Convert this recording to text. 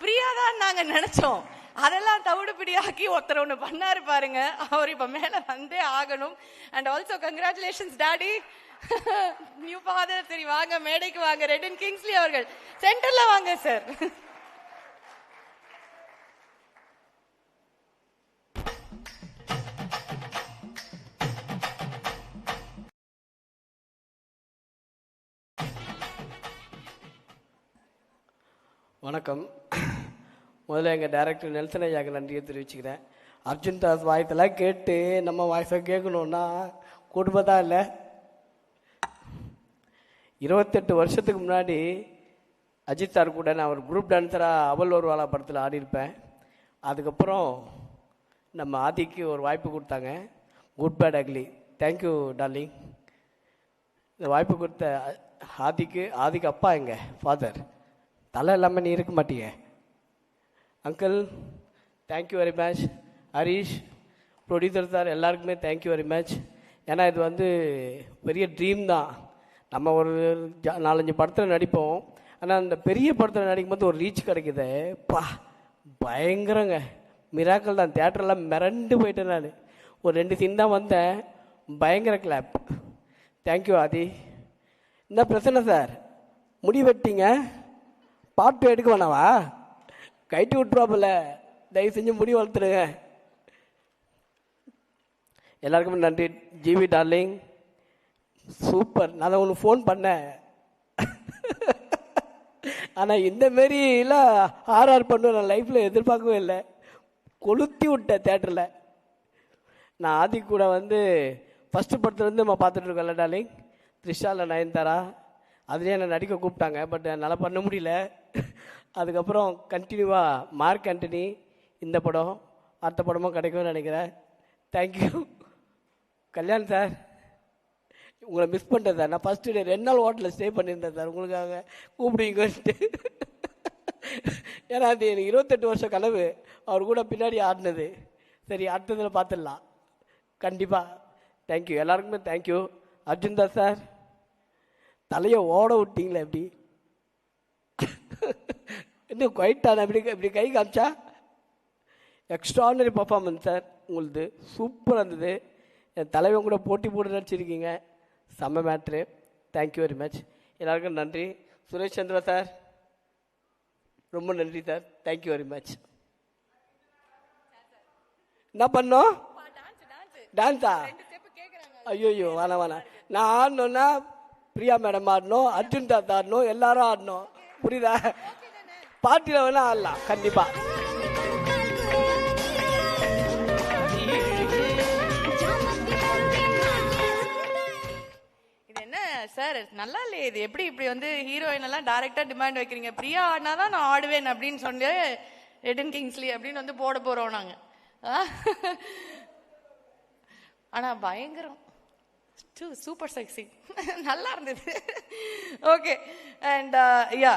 பிரியா தான் நாங்க நினைச்சோம். அதெல்லாம் தவிடுபிடியாக்கி ஒருத்தர் ஒன்று பண்ணாரு பாருங்க. அவர் இப்ப மேல வந்தே ஆகணும். And also congratulations daddy new father சரி வாங்க மேடைக்கு வாங்க. ரெடன் கிங்ஸ்லி அவர்கள். சென்டர்ல வாங்க சார் வணக்கம். முதல்ல எங்கள் டைரக்டர் நெல்சன் ஐயாக்கு நன்றியை தெரிவிச்சுக்கிறேன். அர்ஜுன் தாஸ் வாய்ஸெல்லாம் கேட்டு நம்ம வாய்ஸை கேட்கணுன்னா குடும்பம் தான் இல்லை? இருபத்தெட்டு வருஷத்துக்கு முன்னாடி அஜித் சார் கூட நான் ஒரு குரூப் டான்ஸராக அவள் ஒரு வாழா படத்தில் ஆடியிருப்பேன். அதுக்கப்புறம் நம்ம ஆதிக்கு ஒரு வாய்ப்பு கொடுத்தாங்க. Good bad ugly thank you darling இந்த வாய்ப்பு கொடுத்த ஆதிக்கு ஆதிக்கு அப்பா எங்க? ஃபாதர் தலை இல்லாமல் நீ இருக்க மாட்டீங்க uncle thank you very much Harish producer sir எல்லாருக்குமே தேங்க்யூ வெரி மச் ஏன்னா இது வந்து பெரிய ட்ரீம் தான். நம்ம ஒரு ஜா- நாலஞ்சு படத்தில் நடிப்போம். ஆனால் அந்த பெரிய படத்தில் நடிக்கும் போது ஒரு ரீச் கிடைக்குது. பா பயங்கரங்க. மிராக்கள் தான். தேட்டரெல்லாம் மிரண்டு போயிட்டேன் நான். ஒரு ரெண்டு சீன் தான் வந்தேன். பயங்கர கிளாப் தேங்க்யூ ஆதி. என்ன பிரச்சனை சார் முடி வெட்டிங்க? பாட்டு எடுக்க வேணாவா? கைட்டு விட்டுருவாப்பில்ல தயவு செஞ்சு முடி வளர்த்துருங்க எல்லாருக்குமே நன்றி. ஜிவி டார்லிங். சூப்பர். நான் தான் உனக்கு ஃபோன் பண்ணேன். ஆனால் இந்த மாரிலாம் ஆர்ஆர் பண்ணுவேன். நான் லைஃப்பில் எதிர்பார்க்கவே இல்லை. கொளுத்தி விட்டேன் தேட்டரில் நான் ஆதி கூட வந்து ஃபஸ்ட்டு படத்துலேருந்து நம்ம பார்த்துட்டு இருக்கோம்ல டார்லிங். த்ரிஷாவில் நயன்தாரா? அதுலேயே என்னை நடிக்க கூப்பிட்டாங்க பட் என்னால் பண்ண முடியல. அதுக்கப்புறம் கண்டினியூவாக மார்க் ஆண்டனி இந்த படம் அடுத்த படமும் கிடைக்கும்னு நினைக்கிறேன். தேங்க்யூ கல்யாண் சார் உங்களை மிஸ் பண்ணிட்டேன் சார். நான் ஃபஸ்ட்டு டே ரெண்டு நாள் ஹோட்டலில் ஸ்டே பண்ணியிருந்தேன் சார். உங்களுக்காக கூப்பிடுவீங்கன்ட்டு. ஏன்னா அது எனக்கு இருபத்தெட்டு வருஷம் கனவு. அவர் கூட பின்னாடி ஆடினது. சரி அடுத்ததில் பார்த்துடலாம். கண்டிப்பாக தேங்க்யூ எல்லாருக்குமே தேங்க்யூ அர்ஜுன் தாஸ் சார். தலையை ஓட விட்டீங்களே எப்படி இன்னும் குவைட்டான இப்படி இப்படி கை காமிச்சா? எக்ஸ்ட்ரானரி பர்ஃபார்மன்ஸ் சார் உங்களுது சூப்பராக இருந்தது. என் தலைவன் கூட போட்டி போட்டு நடிச்சிருக்கீங்க செம்ம மேட்ரு தேங்க்யூ வெரி மச் எல்லாருக்கும் நன்றி. சுரேஷ் சந்திரா சார் ரொம்ப நன்றி சார் தேங்க்யூ வெரி மச் என்ன பண்ணோம்? டான்ஸா ஐயோ வேணாம் வேணாம். நான் ஆடணும்னா பிரியா மேடம் ஆடணும் அர்ஜுன் தாத்தா ஆடணும் எல்லாரும் ஆடணும். புரியுதா? பாட்டியில் வேணா ஆடலாம் கண்டிப்பாக இது என்ன சார் நல்லா இல்லையே இது? எப்படி இப்படி வந்து ஹீரோயின் எல்லாம் டைரக்டா டிமாண்ட் வைக்கிறீங்க? பிரியா ஆடினாதான் நான் ஆடுவேன் அப்படின்னு சொன்னே ரெடன் கிங்ஸ்லி அப்படின்னு வந்து போட போறோம் நாங்க. ஆனா பயங்கரம். டூ சூப்பர் செக்ஸி நல்லா இருந்தது. Okay and yeah